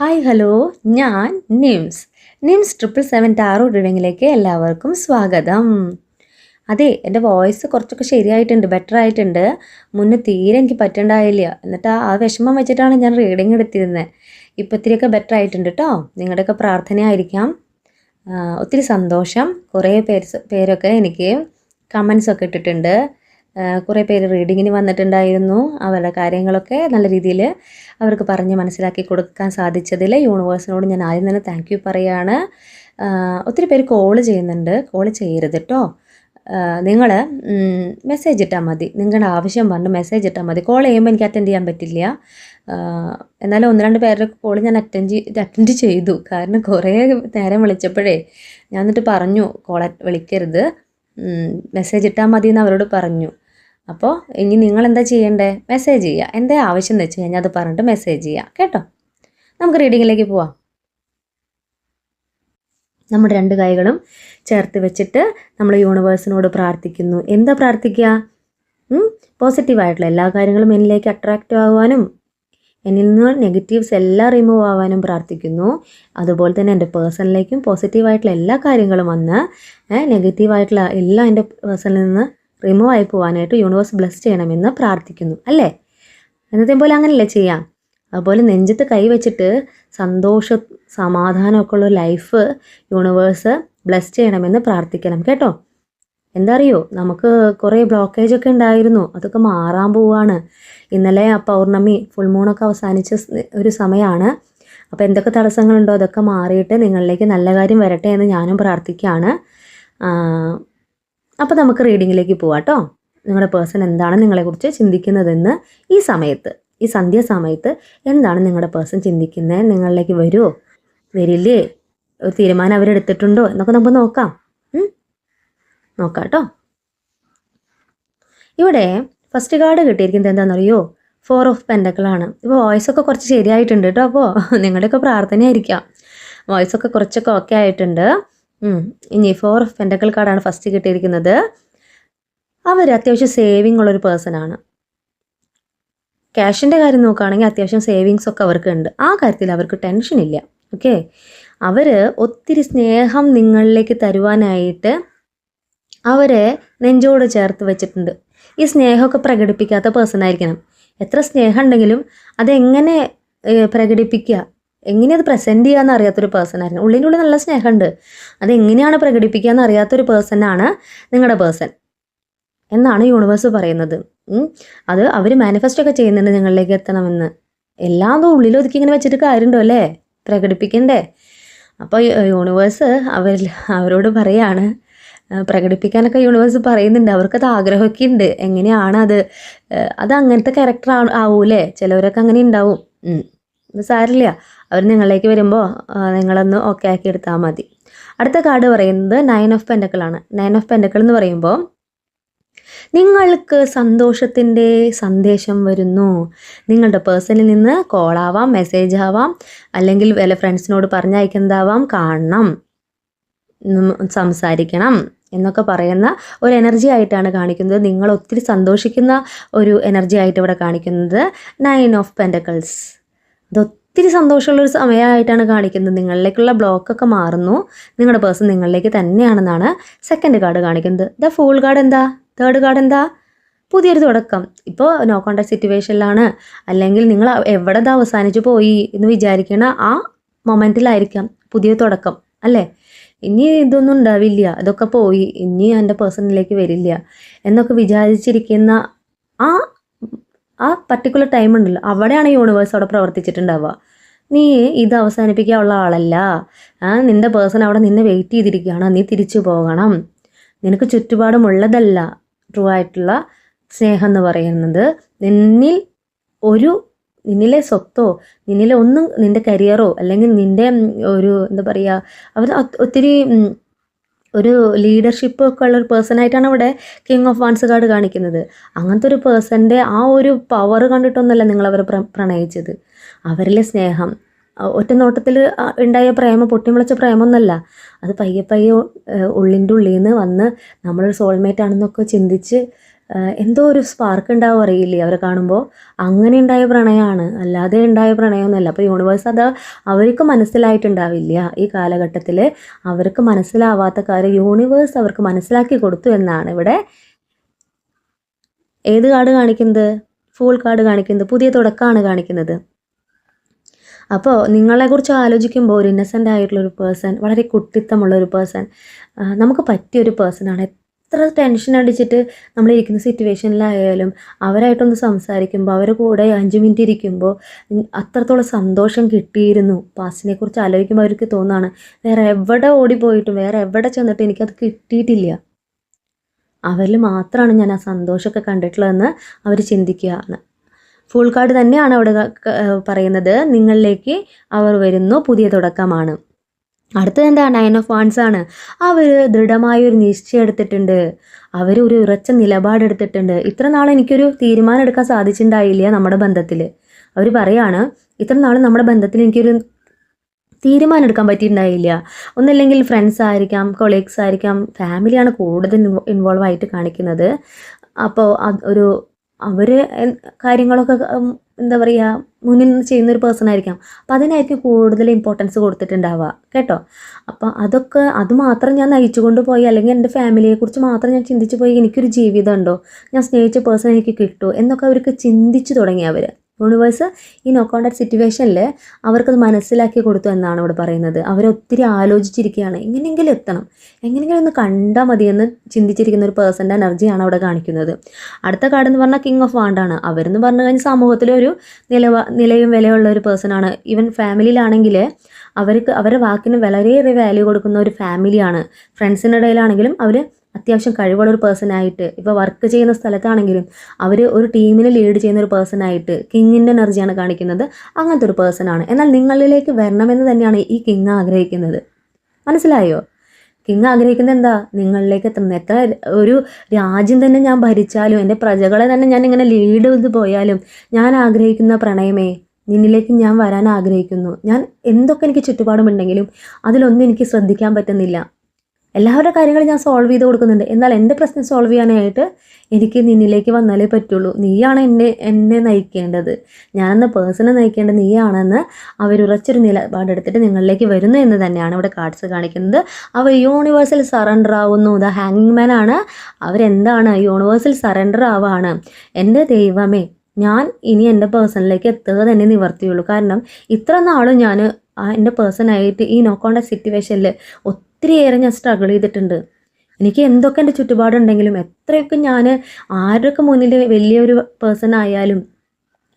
Hi hello ഞാൻ Nims. Nims triple seven tarot റീഡിങ്ങിലേക്ക് എല്ലാവർക്കും സ്വാഗതം. അതെ എന്റെ വോയിസ് കുറച്ചൊക്കെ ശരിയായിട്ടുണ്ട് ബെറ്റർ ആയിട്ടുണ്ട്. മുന്നേ തീരെ എനിക്ക് പറ്റണ്ടായില്ല. എന്നിട്ട് ആ വിഷമം വെച്ചിട്ടാണ് ഞാൻ റീഡിങ് എടുത്തിരുന്നത് ഇപ്പോൾ ബെറ്റർ ആയിട്ടുണ്ട് കേട്ടോ നിങ്ങളുടെയൊക്കെ പ്രാർത്ഥനയായിരിക്കാം. ഒത്തിരി സന്തോഷം. കുറേ പേര് പേരൊക്കെ എനിക്ക് കമൻസ് ഒക്കെ ഇട്ടിട്ടുണ്ട്. കുറേ പേര് റീഡിങ്ങിന് വന്നിട്ടുണ്ടായിരുന്നു. അവരുടെ കാര്യങ്ങളൊക്കെ നല്ല രീതിയിൽ അവർക്ക് പറഞ്ഞ് മനസ്സിലാക്കി കൊടുക്കാൻ സാധിച്ചതിൽ യൂണിവേഴ്സിനോട് ഞാൻ ആദ്യം തന്നെ താങ്ക് യു പറയുകയാണ് ഒത്തിരി പേര് കോൾ ചെയ്യുന്നുണ്ട്. കോൾ ചെയ്യരുത് കേട്ടോ നിങ്ങൾ മെസ്സേജ് ഇട്ടാൽ മതി. നിങ്ങളുടെ ആവശ്യം പറഞ്ഞ് മെസ്സേജ് ഇട്ടാൽ മതി. കോൾ ചെയ്യുമ്പോൾ എനിക്ക് അറ്റൻഡ് ചെയ്യാൻ പറ്റില്ല. എന്നാലും ഒന്ന് രണ്ട് പേരുടെ കോൾ ഞാൻ അറ്റൻഡ് അറ്റൻഡ് ചെയ്തു. കാരണം കുറേ നേരം വിളിച്ചപ്പോഴേ ഞാൻ എന്നിട്ട് പറഞ്ഞു കോൾ വിളിക്കരുത്. മെസ്സേജ് ഇട്ടാൽ മതി എന്ന് അവരോട് പറഞ്ഞു. അപ്പോൾ ഇനി നിങ്ങൾ എന്താ ചെയ്യേണ്ടേ? മെസ്സേജ് ചെയ്യുക എന്താ ആവശ്യം എന്ന് വെച്ച് കഴിഞ്ഞാൽ അത് പറഞ്ഞിട്ട് മെസ്സേജ് ചെയ്യുക കേട്ടോ? നമുക്ക് റീഡിങ്ങിലേക്ക് പോവാം. നമ്മുടെ രണ്ട് കൈകളും ചേർത്ത് വെച്ചിട്ട് നമ്മൾ യൂണിവേഴ്സിനോട് പ്രാർത്ഥിക്കുന്നു. എന്താ പ്രാർത്ഥിക്കുക പോസിറ്റീവായിട്ടുള്ള എല്ലാ കാര്യങ്ങളും എന്നിലേക്ക് അട്രാക്റ്റ് ആവാനും എന്നിൽ നിന്ന് നെഗറ്റീവ്സ് എല്ലാം റിമൂവ് ആവാനും പ്രാർത്ഥിക്കുന്നു. അതുപോലെ തന്നെ എന്റെ പേഴ്സണിലേക്കും പോസിറ്റീവായിട്ടുള്ള എല്ലാ കാര്യങ്ങളും വന്ന് നെഗറ്റീവായിട്ടുള്ള എല്ലാം എന്റെ പേഴ്സണിൽ നിന്ന് റിമൂവ് ആയി പോകാനായിട്ട് യൂണിവേഴ്സ് ബ്ലസ് ചെയ്യണമെന്ന് പ്രാർത്ഥിക്കുന്നു അല്ലേ? എന്നത്തെ പോലെ അങ്ങനെയല്ലേ ചെയ്യാം. അതുപോലെ നെഞ്ചത്ത് കൈവച്ചിട്ട് സന്തോഷ സമാധാനമൊക്കെ ഉള്ള ലൈഫ് യൂണിവേഴ്സ് ബ്ലസ് ചെയ്യണമെന്ന് പ്രാർത്ഥിക്കണം കേട്ടോ? എന്താ അറിയോ നമുക്ക് കുറേ ബ്ലോക്കേജ് ഒക്കെ ഉണ്ടായിരുന്നു. അതൊക്കെ മാറാൻ പോവുകയാണ് ഇന്നലെ ആ പൗർണമി ഫുൾ മൂണൊക്കെ അവസാനിച്ച ഒരു സമയമാണ് അപ്പോൾ എന്തൊക്കെ തടസ്സങ്ങളുണ്ടോ അതൊക്കെ മാറിയിട്ട് നിങ്ങളിലേക്ക് നല്ല കാര്യം വരട്ടെ എന്ന് ഞാനും പ്രാർത്ഥിക്കുകയാണ്. അപ്പോൾ നമുക്ക് റീഡിങ്ങിലേക്ക് പോവാം കേട്ടോ നിങ്ങളുടെ പേഴ്സൺ എന്താണ് നിങ്ങളെക്കുറിച്ച് ചിന്തിക്കുന്നതെന്ന് ഈ സമയത്ത് ഈ സന്ധ്യാസമയത്ത് എന്താണ് നിങ്ങളുടെ പേഴ്സൺ ചിന്തിക്കുന്നത് നിങ്ങളിലേക്ക് വരുമോ വരില്ലേ? ഒരു തീരുമാനം അവരെടുത്തിട്ടുണ്ടോ? എന്നൊക്കെ നമുക്ക് നോക്കാം. നോക്കാം ഇവിടെ ഫസ്റ്റ് കാർഡ് കിട്ടിയിരിക്കുന്നത് എന്താണെന്നറിയോ? ഫോർ ഓഫ് പെൻഡക്കിളാണ് ഇപ്പോൾ വോയിസ് ഒക്കെ കുറച്ച് ശരിയായിട്ടുണ്ട് കേട്ടോ. അപ്പോൾ നിങ്ങളുടെയൊക്കെ പ്രാർത്ഥനയായിരിക്കാം. വോയിസ് ഒക്കെ കുറച്ചൊക്കെ ഓക്കെ ആയിട്ടുണ്ട്. ഇനി ഫോർ ഓഫ് പെൻഡക്കൽ കാർഡാണ് ഫസ്റ്റ് കിട്ടിയിരിക്കുന്നത്. അവർ അത്യാവശ്യം സേവിങ് ഉള്ളൊരു പേഴ്സൺ ആണ്. ക്യാഷിന്റെ കാര്യം നോക്കുകയാണെങ്കിൽ അത്യാവശ്യം സേവിങ്സ് ഒക്കെ അവർക്ക് ഉണ്ട്. ആ കാര്യത്തിൽ അവർക്ക് ടെൻഷൻ ഇല്ല. ഓക്കെ അവർ ഒത്തിരി സ്നേഹം നിങ്ങളിലേക്ക് തരുവാനായിട്ട് അവരെ നെഞ്ചോട് ചേർത്ത് വെച്ചിട്ടുണ്ട്. ഈ സ്നേഹമൊക്കെ പ്രകടിപ്പിക്കാത്ത പേഴ്സൺ ആയിരിക്കണം. എത്ര സ്നേഹം ഉണ്ടെങ്കിലും അതെങ്ങനെ പ്രകടിപ്പിക്കുക? എങ്ങനെ അത് പ്രസന്റ് ചെയ്യാമെന്ന് അറിയാത്തൊരു പേഴ്സൺ ആയിരുന്നു. ഉള്ളിന്റെ ഉള്ളിൽ നല്ല സ്നേഹമുണ്ട്. അതെങ്ങനെയാണ് പ്രകടിപ്പിക്കുക എന്ന് അറിയാത്തൊരു പേഴ്സണാണ് നിങ്ങളുടെ പേഴ്സൺ എന്നാണ് യൂണിവേഴ്സ് പറയുന്നത്. അത് അവർ മാനിഫെസ്റ്റ് ഒക്കെ ചെയ്യുന്നുണ്ട് നിങ്ങളിലേക്ക് എത്തണമെന്ന്. എല്ലാം അത് ഉള്ളിൽ ഒതുക്കി ഇങ്ങനെ വെച്ചിട്ട് കാര്യമുണ്ടോ അല്ലേ? പ്രകടിപ്പിക്കണ്ടേ? അപ്പോൾ യൂണിവേഴ്സ് അവർ അവരോട് പറയാണ്. പ്രകടിപ്പിക്കാനൊക്കെ യൂണിവേഴ്സ് പറയുന്നുണ്ട്. അവർക്കത് ആഗ്രഹമൊക്കെ ഉണ്ട്. എങ്ങനെയാണ് അത്? അത് അങ്ങനത്തെ ക്യാരക്ടർ ആവൂലേ ചിലവരൊക്കെ അങ്ങനെ ഉണ്ടാവും. സാരില്ല അവർ നിങ്ങളിലേക്ക് വരുമ്പോൾ നിങ്ങളൊന്ന് ഓക്കെ ആക്കി എടുത്താൽ മതി. അടുത്ത കാർഡ് പറയുന്നത് നയൻ ഓഫ് പെൻഡക്കിളാണ് നയൻ ഓഫ് പെൻഡക്കിൾ എന്ന് പറയുമ്പോൾ നിങ്ങൾക്ക് സന്തോഷത്തിന്റെ സന്ദേശം വരുന്നു. നിങ്ങളുടെ പേഴ്സണിൽ നിന്ന് കോളാവാം മെസ്സേജ് ആവാം അല്ലെങ്കിൽ വല്ല ഫ്രണ്ട്സിനോട് പറഞ്ഞയക്കുന്നതാവാം കാണണം. സംസാരിക്കണം എന്നൊക്കെ പറയുന്ന ഒരു എനർജി ആയിട്ടാണ് കാണിക്കുന്നത്. നിങ്ങൾ ഒത്തിരി സന്തോഷിക്കുന്ന ഒരു എനർജി ആയിട്ട് ഇവിടെ കാണിക്കുന്നത് നയൻ ഓഫ് പെൻഡക്കിൾസ് അത് ഒത്തിരി സന്തോഷമുള്ളൊരു സമയമായിട്ടാണ് കാണിക്കുന്നത്. നിങ്ങളിലേക്കുള്ള ബ്ലോക്കൊക്കെ മാറുന്നു. നിങ്ങളുടെ പേഴ്സൺ നിങ്ങളിലേക്ക് തന്നെയാണെന്നാണ് സെക്കൻഡ് കാർഡ് കാണിക്കുന്നത്. ദ ഫൂൾ കാർഡ് എന്താ? തേർഡ് കാർഡ് എന്താ? പുതിയൊരു തുടക്കം. ഇപ്പോൾ നോ കോണ്ടാക്ട് സിറ്റുവേഷനിലാണ് അല്ലെങ്കിൽ നിങ്ങൾ എവിടെ ഇത് അവസാനിച്ചു പോയി എന്ന് വിചാരിക്കണ ആ മൊമെന്റിലായിരിക്കാം പുതിയ തുടക്കം. അല്ലേ? ഇനി ഇതൊന്നും ഉണ്ടാവില്ല. അതൊക്കെ പോയി. ഇനി എന്റെ പേഴ്സണിലേക്ക് വരില്ല. എന്നൊക്കെ വിചാരിച്ചിരിക്കുന്ന ആ ആ പർട്ടിക്കുലർ ടൈം ഉണ്ടല്ലോ. അവിടെയാണ് യൂണിവേഴ്സ് അവിടെ പ്രവർത്തിച്ചിട്ടുണ്ടാവുക. നീ ഇത് അവസാനിപ്പിക്കാനുള്ള ആളല്ല. ആ നിന്റെ പേഴ്സൺ അവിടെ നിന്നെ വെയിറ്റ് ചെയ്തിരിക്കുകയാണ്. നീ തിരിച്ചു പോകണം. നിനക്ക് ചുറ്റുപാടുമുള്ളതല്ല ട്രൂ ആയിട്ടുള്ള സ്നേഹം എന്ന് പറയുന്നത്. നിന്നിൽ ഒരു നിന്നിലെ സ്വത്തോ നിന്നിലെ ഒന്നും നിന്റെ കരിയറോ അല്ലെങ്കിൽ നിന്റെ ഒരു എന്താ പറയുക അവർ ഒത്തിരി ഒരു ലീഡർഷിപ്പ് ഒക്കെ ഉള്ള ഒരു പേഴ്സൺ ആയിട്ടാണ് ഇവിടെ കിങ് ഓഫ് വാൺസ് കാർഡ് കാണിക്കുന്നത്. അങ്ങനത്തെ ഒരു പേഴ്സന്റെ ആ ഒരു പവർ കണ്ടിട്ടൊന്നുമല്ല നിങ്ങൾ അവരെ പ്ര പ്രണയിച്ചത്. അവരിലെ സ്നേഹം ഒറ്റ നോട്ടത്തിൽ ഉണ്ടായ പ്രേമം പൊട്ടിമുളച്ച പ്രേമമൊന്നുമല്ല അത് പയ്യെ പയ്യെ ഉള്ളിന്റെ ഉള്ളിൽ നിന്ന് വന്ന് നമ്മളൊരു സോൾമേറ്റ് ആണെന്നൊക്കെ ചിന്തിച്ച് എന്തോ ഒരു സ്പാർക്ക് ഉണ്ടാവും അറിയില്ലേ? അവരെ കാണുമ്പോൾ അങ്ങനെ ഉണ്ടായ പ്രണയമാണ് അല്ലാതെ ഉണ്ടായ പ്രണയമൊന്നുമല്ല അപ്പോൾ യൂണിവേഴ്സ് അത് അവർക്ക് മനസ്സിലായിട്ടുണ്ടാവില്ല. ഈ കാലഘട്ടത്തിൽ അവർക്ക് മനസ്സിലാവാത്ത കാര്യം യൂണിവേഴ്സ് അവർക്ക് മനസ്സിലാക്കി കൊടുത്തു എന്നാണ് ഇവിടെ ഏത് കാർഡ് കാണിക്കുന്നത്? ഫുൾ കാർഡ് കാണിക്കുന്നത്. പുതിയ തുടക്കമാണ് കാണിക്കുന്നത്. അപ്പോൾ നിങ്ങളെക്കുറിച്ച് ആലോചിക്കുമ്പോൾ ഒരു ഇന്നസെന്റ് ആയിട്ടുള്ള ഒരു പേഴ്സൺ വളരെ കുട്ടിത്തമുള്ള ഒരു പേഴ്സൺ നമുക്ക് പറ്റിയ ഒരു പേഴ്സണാണ് എത്ര ടെൻഷൻ അടിച്ചിട്ട് നമ്മൾ ഇരിക്കുന്ന സിറ്റുവേഷനിലായാലും അവരായിട്ടൊന്ന് സംസാരിക്കുമ്പോൾ അവരെ കൂടെ അഞ്ച് മിനിറ്റ് ഇരിക്കുമ്പോൾ അത്രത്തോളം സന്തോഷം കിട്ടിയിരുന്നു. പാസ്റ്റിനെ കുറിച്ച് ആലോചിക്കുമ്പോൾ അവർക്ക് തോന്നാണ് വേറെ എവിടെ ഓടിപ്പോയിട്ടും വേറെ എവിടെ ചെന്നിട്ട് എനിക്കത് കിട്ടിയിട്ടില്ല. അവരിൽ മാത്രമാണ് ഞാൻ ആ സന്തോഷമൊക്കെ കണ്ടിട്ടുള്ളതെന്ന് അവർ ചിന്തിക്കുകയാണ് ഫുൾ കാർഡ് തന്നെയാണ് അവിടെ പറയുന്നത്. നിങ്ങളിലേക്ക് അവർ വരുന്നു. പുതിയ തുടക്കമാണ്. അടുത്തത് എന്താ? നയൻ ഓഫ് വാൺസ് ആണ്. അവർ ദൃഢമായ ഒരു നിശ്ചയം എടുത്തിട്ടുണ്ട്. അവർ ഒരു ഉറച്ച നിലപാടെടുത്തിട്ടുണ്ട് ഇത്ര നാൾ എനിക്കൊരു തീരുമാനം എടുക്കാൻ സാധിച്ചിട്ടുണ്ടായില്ല നമ്മുടെ ബന്ധത്തിൽ അവർ പറയാണ് ഇത്ര നാൾ നമ്മുടെ ബന്ധത്തിൽ എനിക്കൊരു തീരുമാനം എടുക്കാൻ പറ്റിയിട്ടുണ്ടായില്ല. ഒന്നല്ലെങ്കിൽ ഫ്രണ്ട്സ് ആയിരിക്കാം കൊളീഗ്സ് ആയിരിക്കാം ഫാമിലിയാണ് കൂടുതൽ ഇൻവോൾവ് ആയിട്ട് കാണിക്കുന്നത്. അപ്പോൾ ഒരു അവർ കാര്യങ്ങളൊക്കെ എന്താ പറയുക മുന്നിൽ നിന്ന് ചെയ്യുന്ന ഒരു പേഴ്സൺ ആയിരിക്കാം. അപ്പം അതിനായിരിക്കും കൂടുതൽ ഇമ്പോർട്ടൻസ് കൊടുത്തിട്ടുണ്ടാവുക. കേട്ടോ? അപ്പം അതൊക്കെ അതുമാത്രം ഞാൻ നയിച്ചു കൊണ്ടുപോയി അല്ലെങ്കിൽ എന്റെ ഫാമിലിയെക്കുറിച്ച് മാത്രം ഞാൻ ചിന്തിച്ച് പോയി എനിക്കൊരു ജീവിതം ഉണ്ടോ? ഞാൻ സ്നേഹിച്ച പേഴ്സൺ എനിക്ക് കിട്ടുമോ എന്നൊക്കെ അവർക്ക് ചിന്തിച്ചു തുടങ്ങി അവർ യൂണിവേഴ്സ് ഈ നോ കോണ്ടാക്ട് സിറ്റുവേഷനിൽ അവർക്കത് മനസ്സിലാക്കി കൊടുത്തു എന്നാണ് ഇവിടെ പറയുന്നത്. അവരൊത്തിരി ആലോചിച്ചിരിക്കുകയാണ് എങ്ങനെയെങ്കിലും എത്തണം എങ്ങനെയെങ്കിലും ഒന്ന് കണ്ടാൽ മതിയെന്ന് ചിന്തിച്ചിരിക്കുന്ന ഒരു പേഴ്സന്റെ എനർജിയാണ് അവിടെ കാണിക്കുന്നത്. അടുത്ത കാർഡ് എന്ന് പറഞ്ഞാൽ കിങ് ഓഫ് വാണ്ടാണ് അവരെന്ന് പറഞ്ഞു കഴിഞ്ഞാൽ സമൂഹത്തിലെ ഒരു നിലവ നിലയും വിലയുള്ള ഒരു പേഴ്സണാണ് ഈവൻ ഫാമിലിയിലാണെങ്കിൽ അവർക്ക് അവരുടെ വാക്കിന് വളരെയേറെ വാല്യൂ കൊടുക്കുന്ന ഒരു ഫാമിലിയാണ് ഫ്രണ്ട്സിന്റെ ഇടയിലാണെങ്കിലും അവർ അത്യാവശ്യം കഴിവുള്ള ഒരു പേഴ്സൺ ആയിട്ട് ഇപ്പോൾ വർക്ക് ചെയ്യുന്ന സ്ഥലത്താണെങ്കിലും അവർ ഒരു ടീമിനെ ലീഡ് ചെയ്യുന്ന ഒരു പേഴ്സൺ ആയിട്ട് കിങ്ങിന്റെ എനർജിയാണ് കാണിക്കുന്നത്. അങ്ങനത്തെ ഒരു പേഴ്സണാണ്. എന്നാൽ നിങ്ങളിലേക്ക് വരണമെന്ന് തന്നെയാണ് ഈ കിങ് ആഗ്രഹിക്കുന്നത്. മനസ്സിലായോ? കിങ് ആഗ്രഹിക്കുന്നത് എന്താ? നിങ്ങളിലേക്ക് എത്തണം. എത്ര ഒരു രാജ്യം തന്നെ ഞാൻ ഭരിച്ചാലും എന്റെ പ്രജകളെ തന്നെ ഞാൻ ഇങ്ങനെ ലീഡ് ചെയ്ത് പോയാലും ഞാൻ ആഗ്രഹിക്കുന്ന പ്രണയമേ നിന്നിലേക്ക് ഞാൻ വരാൻ ആഗ്രഹിക്കുന്നു. ഞാൻ എന്തൊക്കെ എനിക്ക് ചുറ്റുപാടുമുണ്ടെങ്കിലും അതിലൊന്നും എനിക്ക് ശ്രദ്ധിക്കാൻ പറ്റുന്നില്ല. എല്ലാവരുടെ കാര്യങ്ങൾ ഞാൻ സോൾവ് ചെയ്ത് കൊടുക്കുന്നുണ്ട്. എന്നാൽ എന്റെ പ്രശ്നം സോൾവ് ചെയ്യാനായിട്ട് എനിക്ക് നിന്നിലേക്ക് വന്നാലേ പറ്റുള്ളൂ. നീയാണ് എന്നെ എന്നെ നയിക്കേണ്ടത്. ഞാനെന്ന പേഴ്സണെ നയിക്കേണ്ടത് നീയാണെന്ന് അവരുറച്ചൊരു നിലപാടെടുത്തിട്ട് നിങ്ങളിലേക്ക് വരുന്നു എന്ന് തന്നെയാണ് ഇവിടെ കാർഡ്സ് കാണിക്കുന്നത്. അവർ യൂണിവേഴ്സൽ സറണ്ടർ ആവുന്നു. ദ ഹാങ്ങിങ് മാൻ ആണ്. അവരെന്താണ്? യൂണിവേഴ്സൽ സറണ്ടർ ആവാണ്. എന്റെ ദൈവമേ ഞാൻ ഇനി എന്റെ പേഴ്സണിലേക്ക് എത്തുക തന്നെ നിവർത്തിയുള്ളൂ. കാരണം ഇത്ര നാളും ഞാൻ എന്റെ പേഴ്സണായിട്ട് ഈ നോ കോണ്ടാക്ട് സിറ്റുവേഷനിൽ ഒത്തിരിയേറെ ഞാൻ സ്ട്രഗിൾ ചെയ്തിട്ടുണ്ട്. എനിക്ക് എന്തൊക്കെ എന്റെ ചുറ്റുപാടുണ്ടെങ്കിലും എത്രയൊക്കെ ഞാൻ ആരുടെയൊക്കെ മുന്നിൽ വലിയൊരു പേഴ്സൺ ആയാലും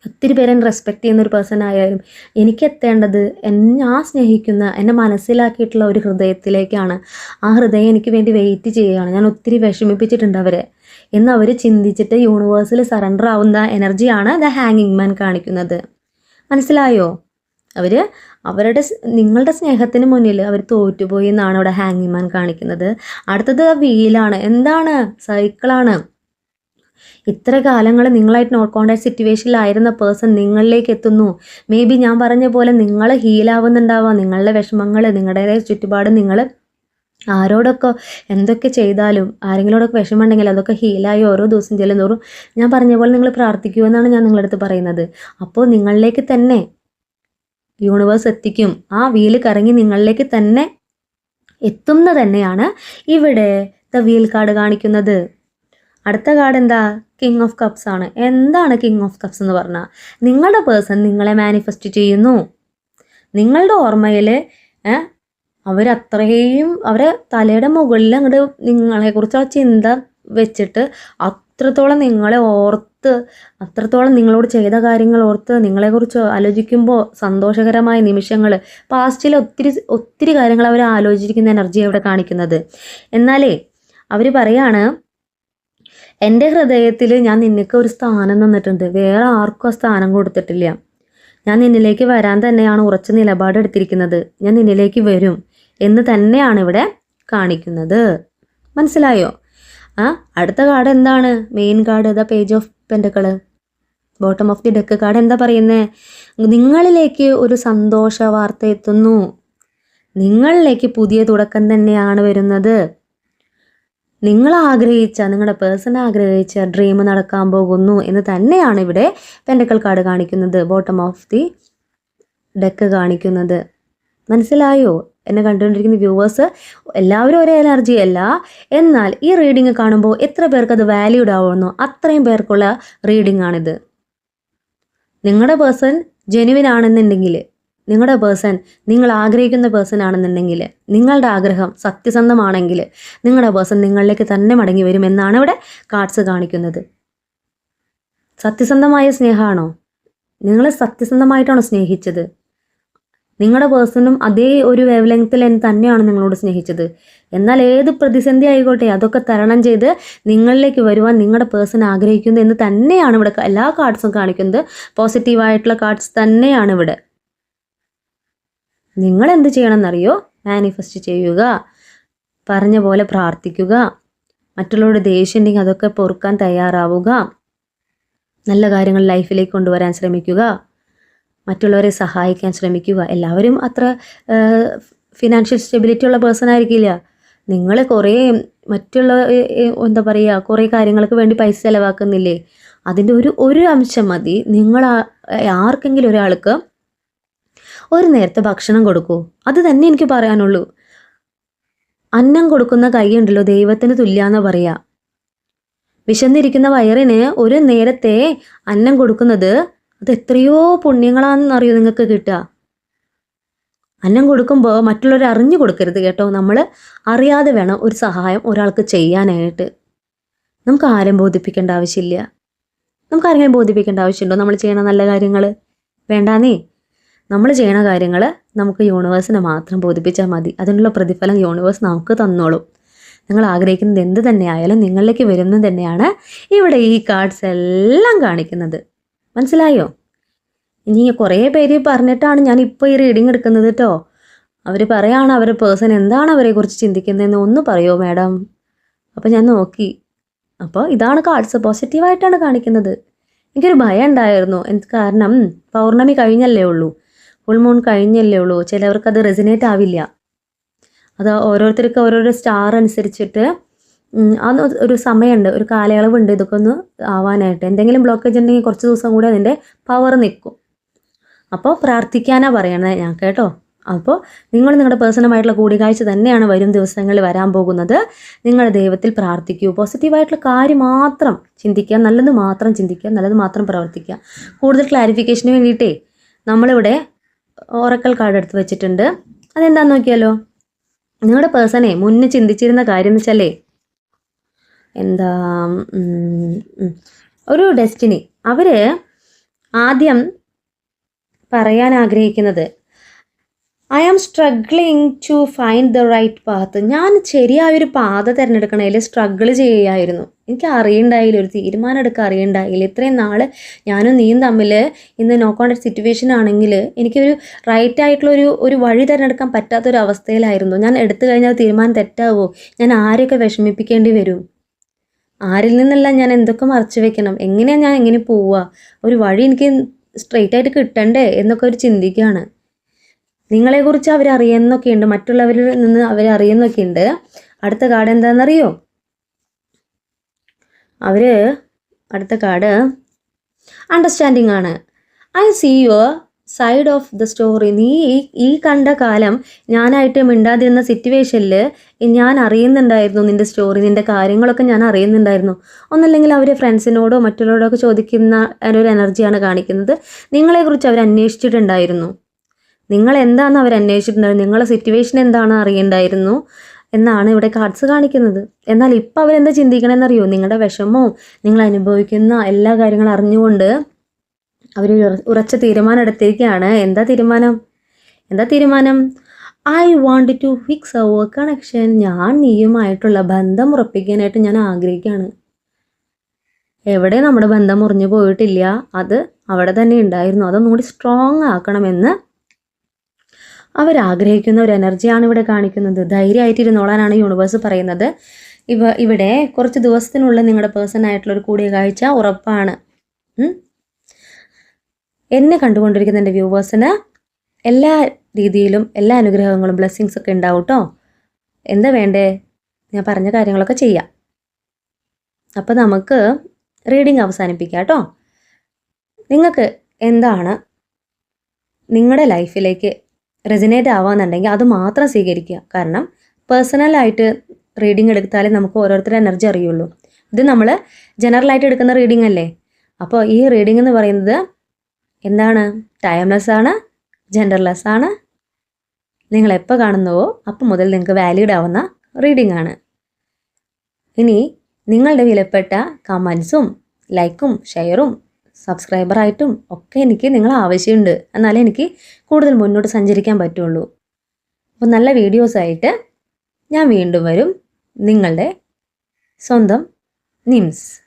ഒത്തിരി പേരെ റെസ്പെക്റ്റ് ചെയ്യുന്ന ഒരു പേഴ്സൺ ആയാലും എനിക്ക് എത്തേണ്ടത് എന്നെ ഞാൻ സ്നേഹിക്കുന്ന എന്നെ മനസ്സിലാക്കിയിട്ടുള്ള ഒരു ഹൃദയത്തിലേക്കാണ്. ആ ഹൃദയം എനിക്ക് വേണ്ടി വെയിറ്റ് ചെയ്യുകയാണ്. ഞാൻ ഒത്തിരി വിഷമിപ്പിച്ചിട്ടുണ്ട് അവരെ. എന്ന് അവർ ചിന്തിച്ചിട്ട് യൂണിവേഴ്സിൽ സറണ്ടർ ആവുന്ന എനർജിയാണ് ദ ഹാങ്ങിങ് മാൻ കാണിക്കുന്നത്. മനസ്സിലായോ? അവർ അവരുടെ നിങ്ങളുടെ സ്നേഹത്തിന് മുന്നിൽ അവർ തോറ്റുപോയി എന്നാണ് ഇവിടെ ഹാങ്ങിമാൻ കാണിക്കുന്നത്. അടുത്തത് വീലാണ്. എന്താണ്? സൈക്കിളാണ് ഇത്ര കാലങ്ങൾ നിങ്ങളായിട്ട് നോട്ട് കോൺടാക്ട് സിറ്റുവേഷനിലായിരുന്ന പേഴ്സൺ നിങ്ങളിലേക്ക് എത്തുന്നു. മേ ബി ഞാൻ പറഞ്ഞ പോലെ നിങ്ങൾ ഹീലാവുന്നുണ്ടാവാം നിങ്ങളുടെ വിഷമങ്ങൾ നിങ്ങളുടെ ചുറ്റുപാട് നിങ്ങൾ ആരോടൊക്കെ എന്തൊക്കെ ചെയ്താലും ആരെങ്കിലോടൊക്കെ വിഷമമുണ്ടെങ്കിൽ അതൊക്കെ ഹീലായി ഓരോ ദിവസം ചെല്ലുന്നോറും ഞാൻ പറഞ്ഞ പോലെ നിങ്ങൾ പ്രാർത്ഥിക്കുമെന്നാണ് ഞാൻ നിങ്ങളുടെ അടുത്ത് പറയുന്നത്. അപ്പോൾ നിങ്ങളിലേക്ക് തന്നെ യൂണിവേഴ്സ് എത്തിക്കും. ആ വീൽ കറങ്ങി നിങ്ങളിലേക്ക് തന്നെ എത്തുന്ന തന്നെയാണ് ഇവിടെ ദ വീൽ കാർഡ് കാണിക്കുന്നത്. അടുത്ത കാർഡ് എന്താ? കിങ് ഓഫ് കപ്സ് ആണ്. എന്താണ് കിങ് ഓഫ് കപ്സ് എന്ന് പറഞ്ഞാൽ നിങ്ങളുടെ പേഴ്സൺ നിങ്ങളെ മാനിഫെസ്റ്റ് ചെയ്യുന്നു. നിങ്ങളുടെ ഓർമ്മയിൽ അവരത്രയും അവരെ തലയുടെ മുകളിൽ അങ്ങോട്ട് നിങ്ങളെക്കുറിച്ചുള്ള ചിന്ത വെച്ചിട്ട് അത്രത്തോളം നിങ്ങളെ ഓർത്ത് അത്രത്തോളം നിങ്ങളോട് ചെയ്ത കാര്യങ്ങൾ ഓർത്ത് നിങ്ങളെക്കുറിച്ച് ആലോചിക്കുമ്പോൾ സന്തോഷകരമായ നിമിഷങ്ങൾ പാസ്റ്റിലെ ഒത്തിരി ഒത്തിരി കാര്യങ്ങൾ അവർ ആലോചിച്ചിരിക്കുന്ന എനർജി അവിടെ കാണിക്കുന്നത്. എന്നാലേ അവർ പറയാണ് എന്റെ ഹൃദയത്തിൽ ഞാൻ നിനക്ക് ഒരു സ്ഥാനം തന്നിട്ടുണ്ട്. വേറെ ആർക്കും ആ സ്ഥാനം കൊടുത്തിട്ടില്ല. ഞാൻ നിന്നിലേക്ക് വരാൻ തന്നെയാണ് ഉറച്ച നിലപാടെടുത്തിരിക്കുന്നത് ഞാൻ നിന്നിലേക്ക് വരും എന്ന് തന്നെയാണ് ഇവിടെ കാണിക്കുന്നത്. മനസ്സിലായോ? ആ അടുത്ത കാർഡ് എന്താണ്? Main card the page of pentacle bottom of the deck card എന്താ പറയുന്നത് നിങ്ങളിലേക്ക് ഒരു സന്തോഷ വാർത്ത എത്തുന്നു. നിങ്ങളിലേക്ക് പുതിയ തുടക്കം തന്നെയാണ് വരുന്നത്. നിങ്ങൾ ആഗ്രഹിച്ച നിങ്ങളുടെ പേഴ്സൺ ആഗ്രഹിച്ച ഡ്രീം നടക്കാൻ പോകുന്നു എന്ന് തന്നെയാണ് ഇവിടെ പെൻഡക്കൽ കാർഡ് കാണിക്കുന്നത് ബോട്ടം ഓഫ് ദി ഡെക്ക് കാണിക്കുന്നത്. മനസ്സിലായോ? എന്നെ കണ്ടുകൊണ്ടിരിക്കുന്ന വ്യൂവേഴ്സ് എല്ലാവരും ഒരേ അലർജി അല്ല. എന്നാൽ ഈ റീഡിങ് കാണുമ്പോൾ എത്ര പേർക്ക് അത് വാല്യൂഡ് ആവുന്നു അത്രയും പേർക്കുള്ള റീഡിംഗ് ആണിത്. നിങ്ങളുടെ പേഴ്സൺ ജെനുവിൻ ആണെന്നുണ്ടെങ്കിൽ നിങ്ങളുടെ പേഴ്സൺ നിങ്ങൾ ആഗ്രഹിക്കുന്ന പേഴ്സൺ ആണെന്നുണ്ടെങ്കിൽ നിങ്ങളുടെ ആഗ്രഹം സത്യസന്ധമാണെങ്കിൽ നിങ്ങളുടെ പേഴ്സൺ നിങ്ങളിലേക്ക് തന്നെ മടങ്ങി വരും എന്നാണ് ഇവിടെ കാർഡ്സ് കാണിക്കുന്നത്. സത്യസന്ധമായ സ്നേഹമാണോ? നിങ്ങൾ സത്യസന്ധമായിട്ടാണോ സ്നേഹിച്ചത്? നിങ്ങളുടെ പേഴ്സണും അതേ ഒരു വേവ് ലെങ്ത്തിൽ തന്നെയാണ് നിങ്ങളോട് സ്നേഹിച്ചത്. എന്നാൽ ഏത് പ്രതിസന്ധി ആയിക്കോട്ടെ അതൊക്കെ തരണം ചെയ്ത് നിങ്ങളിലേക്ക് വരുവാൻ നിങ്ങളുടെ പേഴ്സൺ ആഗ്രഹിക്കുന്നത് എന്ന് തന്നെയാണ് ഇവിടെ എല്ലാ കാർഡ്സും കാണിക്കുന്നത്. പോസിറ്റീവായിട്ടുള്ള കാർഡ്സ് തന്നെയാണ് ഇവിടെ. നിങ്ങൾ എന്ത് ചെയ്യണമെന്നറിയോ? മാനിഫെസ്റ്റ് ചെയ്യുക. പറഞ്ഞ പോലെ പ്രാർത്ഥിക്കുക. മറ്റുള്ളവരുടെ ദേഷ്യം ഉണ്ടെങ്കിൽ അതൊക്കെ പൊറുക്കാൻ തയ്യാറാവുക. നല്ല കാര്യങ്ങൾ ലൈഫിലേക്ക് കൊണ്ടുവരാൻ ശ്രമിക്കുക. മറ്റുള്ളവരെ സഹായിക്കാൻ ശ്രമിക്കുക. എല്ലാവരും അത്ര ഫിനാൻഷ്യൽ സ്റ്റെബിലിറ്റി ഉള്ള പേഴ്സൺ ആയിരിക്കില്ല. നിങ്ങൾ കുറേ മറ്റുള്ള എന്താ പറയുക കുറേ കാര്യങ്ങൾക്ക് വേണ്ടി പൈസ ചിലവാക്കുന്നില്ലേ? അതിന്റെ ഒരു ഒരു അംശം മതി. നിങ്ങൾ ആർക്കെങ്കിലും ഒരാൾക്ക് ഒരു നേരത്തെ ഭക്ഷണം കൊടുക്കൂ. അത് തന്നെ എനിക്ക് പറയാനുള്ളൂ. അന്നം കൊടുക്കുന്ന കൈയുണ്ടല്ലോ ദൈവത്തിന് തുല്യാന്ന് പറയാ. വിശന്നിരിക്കുന്ന വയറിന് ഒരു നേരത്തെ അന്നം കൊടുക്കുന്നത് അത് എത്രയോ പുണ്യങ്ങളാണെന്ന് അറിയോ നിങ്ങൾക്ക് കിട്ടുക? അന്നം കൊടുക്കുമ്പോൾ മറ്റുള്ളവർ അറിഞ്ഞു കൊടുക്കരുത് കേട്ടോ. നമ്മൾ അറിയാതെ വേണം ഒരു സഹായം ഒരാൾക്ക് ചെയ്യാനായിട്ട്. നമുക്ക് ആരും ബോധിപ്പിക്കേണ്ട ആവശ്യമില്ല. നമുക്ക് ആരെങ്കിലും ബോധിപ്പിക്കേണ്ട ആവശ്യമുണ്ടോ? നമ്മൾ ചെയ്യണ നല്ല കാര്യങ്ങൾ വേണ്ടാന്നേ. നമ്മൾ ചെയ്യണ കാര്യങ്ങൾ നമുക്ക് യൂണിവേഴ്സിനെ മാത്രം ബോധിപ്പിച്ചാൽ മതി. അതിനുള്ള പ്രതിഫലം യൂണിവേഴ്സ് നമുക്ക് തന്നോളും. നിങ്ങൾ ആഗ്രഹിക്കുന്നത് എന്ത് തന്നെയായാലും നിങ്ങളിലേക്ക് വരുന്നത് തന്നെയാണ് ഇവിടെ ഈ കാർഡ്സ് എല്ലാം കാണിക്കുന്നത്. മനസ്സിലായോ? ഇനി കുറേ പേര് പറഞ്ഞിട്ടാണ് ഞാൻ ഇപ്പോൾ ഈ റീഡിങ് എടുക്കുന്നത് കേട്ടോ അവർ പറയാണ് അവരുടെ പേഴ്സൺ എന്താണ് അവരെക്കുറിച്ച് ചിന്തിക്കുന്നതെന്ന് ഒന്ന് പറയുമോ മാഡം അപ്പോൾ ഞാൻ നോക്കി. അപ്പോൾ ഇതാണ് കാർഡ്സ് പോസിറ്റീവായിട്ടാണ് കാണിക്കുന്നത്. എനിക്കൊരു ഭയം ഉണ്ടായിരുന്നു. കാരണം? പൗർണമി കഴിഞ്ഞല്ലേ ഉള്ളൂ. ഫുൾ മൂൺ കഴിഞ്ഞല്ലേ ഉള്ളൂ. ചിലവർക്ക് അത് റെസിനേറ്റ് ആവില്ല. അത് ഓരോരുത്തർക്ക് ഓരോരോ സ്റ്റാർ അനുസരിച്ചിട്ട് അന്ന് ഒരു സമയമുണ്ട് ഒരു കാലയളവുണ്ട് ഇതൊക്കെ ഒന്ന് ആവാനായിട്ട്. എന്തെങ്കിലും ബ്ലോക്കേജ് ഉണ്ടെങ്കിൽ കുറച്ച് ദിവസം കൂടി അതിന്റെ പവർ നിൽക്കും. അപ്പോൾ പ്രാർത്ഥിക്കാനാണ് പറയണത് ഞാൻ കേട്ടോ. അപ്പോൾ നിങ്ങൾ നിങ്ങളുടെ പേഴ്സണുമായിട്ടുള്ള കൂടിക്കാഴ്ച തന്നെയാണ് വരും ദിവസങ്ങളിൽ വരാൻ പോകുന്നത്. നിങ്ങൾ ദൈവത്തിൽ പ്രാർത്ഥിക്കൂ. പോസിറ്റീവായിട്ടുള്ള കാര്യം മാത്രം ചിന്തിക്കുക നല്ലത് മാത്രം ചിന്തിക്കുക നല്ലത് മാത്രം പ്രവർത്തിക്കുക. കൂടുതൽ ക്ലാരിഫിക്കേഷന് വേണ്ടിയിട്ടേ നമ്മളിവിടെ ഓറക്കൽ കാർഡ് എടുത്ത് വെച്ചിട്ടുണ്ട്. അതെന്താന്ന് നോക്കിയാലോ? നിങ്ങളുടെ പേഴ്സണെ മുന്നേ ചിന്തിച്ചിരുന്ന കാര്യം എന്ന് വെച്ചാലേ എന്താ ഒരു ഡെസ്റ്റിനി. അവർ ആദ്യം പറയാൻ ആഗ്രഹിക്കുന്നത് I am struggling to find the right path ഞാൻ ശരിയായൊരു പാത തിരഞ്ഞെടുക്കണതിൽ സ്ട്രഗിൾ ചെയ്യുകയായിരുന്നു എനിക്ക് അറിയണ്ടായില്ല ഒരു തീരുമാനം എടുക്കാൻ അറിയണ്ടായില്ല. ഇത്രയും നാൾ ഞാനും നീയും തമ്മിൽ ഇന്ന് നോ കോണ്ടാക്ട് സിറ്റുവേഷൻ ആണെങ്കിൽ എനിക്കൊരു റൈറ്റ് ആയിട്ടുള്ള ഒരു ഒരു വഴി തിരഞ്ഞെടുക്കാൻ പറ്റാത്തൊരു അവസ്ഥയിലായിരുന്നു ഞാൻ എടുത്തു കഴിഞ്ഞാൽ തീരുമാനം തെറ്റാവോ? ഞാൻ ആരെയൊക്കെ വിഷമിപ്പിക്കേണ്ടി വരും? ആരിൽ നിന്നല്ല ഞാൻ എന്തൊക്കെ മറച്ചു വെക്കണം? എങ്ങനെയാണ് ഞാൻ എങ്ങനെ പോവുക? ഒരു വഴി എനിക്ക് സ്ട്രെയിറ്റ് ആയിട്ട് കിട്ടണ്ടേ? എന്നൊക്കെ ഒരു ചിന്തിക്കുകയാണ്. നിങ്ങളെക്കുറിച്ച് അവരറിയുന്നൊക്കെയുണ്ട് മറ്റുള്ളവരിൽ നിന്ന് അവരറിയുന്നൊക്കെയുണ്ട് അടുത്ത കാർഡ് എന്താണെന്നറിയോ? അവർ അടുത്ത കാർഡ് അണ്ടർസ്റ്റാൻഡിങ് ആണ്. I see your side of the story നീ ഈ- കണ്ട കാലം ഞാനായിട്ട് മിണ്ടാതിരുന്ന സിറ്റുവേഷനിൽ ഞാൻ അറിയുന്നുണ്ടായിരുന്നു നിന്റെ സ്റ്റോറി നിന്റെ കാര്യങ്ങളൊക്കെ ഞാൻ അറിയുന്നുണ്ടായിരുന്നു. ഒന്നല്ലെങ്കിൽ അവർ ഫ്രണ്ട്സിനോടോ മറ്റുള്ളവരോടോ ഒക്കെ ചോദിക്കുന്ന ഒരു എനർജിയാണ് കാണിക്കുന്നത്. നിങ്ങളെക്കുറിച്ച് അവർ അന്വേഷിച്ചിട്ടുണ്ടായിരുന്നു. നിങ്ങൾ എന്താണെന്ന് അവർ അന്വേഷിച്ചിട്ടുണ്ടായിരുന്നു. നിങ്ങളെ സിറ്റുവേഷൻ എന്താണ് അറിയണ്ടായിരുന്നു എന്നാണ് ഇവിടെ കാർഡ്സ് കാണിക്കുന്നത്. എന്നാൽ ഇപ്പം അവരെന്താ ചിന്തിക്കണമെന്നറിയോ നിങ്ങളുടെ വിഷമവും നിങ്ങൾ അനുഭവിക്കുന്ന എല്ലാ കാര്യങ്ങളും അറിഞ്ഞുകൊണ്ട് അവർ ഉറച്ച തീരുമാനം എടുത്തിരിക്കുകയാണ് എന്താ തീരുമാനം? എന്താ തീരുമാനം? I want to fix our connection ഞാൻ നീയുമായിട്ടുള്ള ബന്ധം ഉറപ്പിക്കാനായിട്ട് ഞാൻ ആഗ്രഹിക്കുകയാണ്. എവിടെ നമ്മുടെ ബന്ധം മുറിഞ്ഞു പോയിട്ടില്ല. അത് അവിടെ തന്നെ ഉണ്ടായിരുന്നു. അതൊന്നും കൂടി സ്ട്രോങ് ആക്കണമെന്ന് അവരാഗ്രഹിക്കുന്ന ഒരു എനർജിയാണ് ഇവിടെ കാണിക്കുന്നത്. ധൈര്യമായിട്ട് ഇരുന്നോളാനാണ് യൂണിവേഴ്സ് പറയുന്നത്. ഇവ ഇവിടെ കുറച്ച് ദിവസത്തിനുള്ളിൽ നിങ്ങളുടെ പേഴ്സൺ ആയിട്ടുള്ള ഒരു കൂടിക്കാഴ്ച ഉറപ്പാണ്. ഉം. എന്നെ കണ്ടുകൊണ്ടിരിക്കുന്ന എന്റെ വ്യൂവേഴ്സിന് എല്ലാ രീതിയിലും എല്ലാ അനുഗ്രഹങ്ങളും ബ്ലെസ്സിങ്സ് ഒക്കെ ഉണ്ടാവും കേട്ടോ എന്താ വേണ്ടേ? ഞാൻ പറഞ്ഞ കാര്യങ്ങളൊക്കെ ചെയ്യാം. അപ്പോൾ നമുക്ക് റീഡിങ് അവസാനിപ്പിക്കാം കേട്ടോ നിങ്ങൾക്ക് എന്താണ് നിങ്ങളുടെ ലൈഫിലേക്ക് റെസിനേറ്റ് ആവാന്നുണ്ടെങ്കിൽ അത് മാത്രം സ്വീകരിക്കുക. കാരണം പേഴ്സണലായിട്ട് റീഡിങ് എടുത്താലേ നമുക്ക് ഓരോരുത്തരുടെ എനർജി അറിയുള്ളൂ. ഇത് നമ്മൾ ജനറലായിട്ട് എടുക്കുന്ന റീഡിംഗ് അല്ലേ? അപ്പോൾ ഈ റീഡിംഗ് എന്ന് പറയുന്നത് എന്താണ്? ടൈംലെസ് ആണ് ജെൻഡർലെസ് ആണ്. നിങ്ങൾ എപ്പോൾ കാണുന്നുവോ അപ്പം മുതൽ നിങ്ങൾക്ക് വാലിഡ് ആവുന്ന റീഡിംഗ് ആണ്. ഇനി നിങ്ങളുടെ വിലപ്പെട്ട കമൻസും ലൈക്കും ഷെയറും സബ്സ്ക്രൈബറായിട്ടും ഒക്കെ എനിക്ക് നിങ്ങൾ ആവശ്യമുണ്ട്. എന്നാലേ എനിക്ക് കൂടുതൽ മുന്നോട്ട് സഞ്ചരിക്കാൻ പറ്റുള്ളൂ. അപ്പോൾ നല്ല വീഡിയോസായിട്ട് ഞാൻ വീണ്ടും വരും നിങ്ങളുടെ സ്വന്തം നിംസ്.